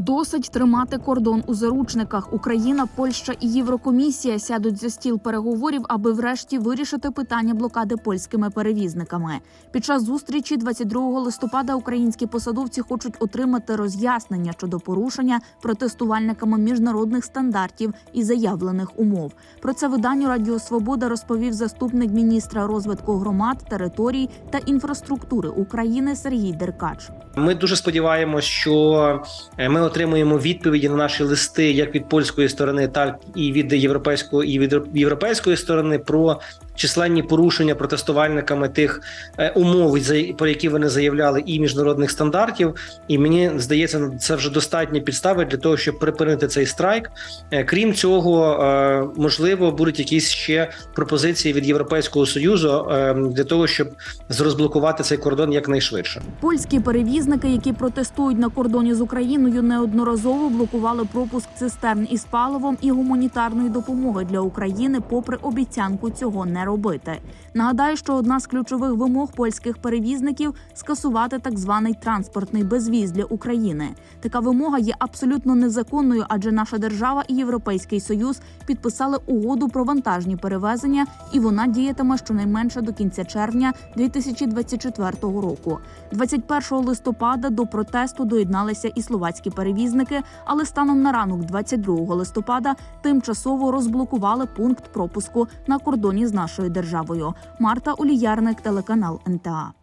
Досить тримати кордон у заручниках. Україна, Польща і Єврокомісія сядуть за стіл переговорів, аби врешті вирішити питання блокади польськими перевізниками. Під час зустрічі 22 листопада українські посадовці хочуть отримати роз'яснення щодо порушення протестувальниками міжнародних стандартів і заявлених умов. Про це виданню Радіо Свобода розповів заступник міністра розвитку громад, територій та інфраструктури України Сергій Деркач. Ми дуже сподіваємось, що е, ми отримуємо відповіді на наші листи як від польської сторони, так і від європейської і від європейської сторони про численні порушення протестувальниками тих е, умов, про які вони заявляли, і міжнародних стандартів. І мені здається, це вже достатні підстави для того, щоб припинити цей страйк. Е, Крім цього, е, можливо, будуть якісь ще пропозиції від Європейського союзу для того, щоб розблокувати цей кордон якнайшвидше. Польські перевізники, які протестують на кордоні з Україною, неодноразово блокували пропуск цистерн із паливом і гуманітарної допомоги для України, попри обіцянку цього не робити. Нагадаю, що одна з ключових вимог польських перевізників скасувати так званий транспортний безвіз для України. Така вимога є абсолютно незаконною, адже наша держава і Європейський Союз підписали угоду про вантажні перевезення, і вона діятиме щонайменше до кінця червня 2024 року. 21 листопада до протесту доєдналися і словацькі перевізники, але станом на ранок 22 листопада тимчасово розблокували пункт пропуску на кордоні з нашою державою. Марта Оліярник, телеканал НТА.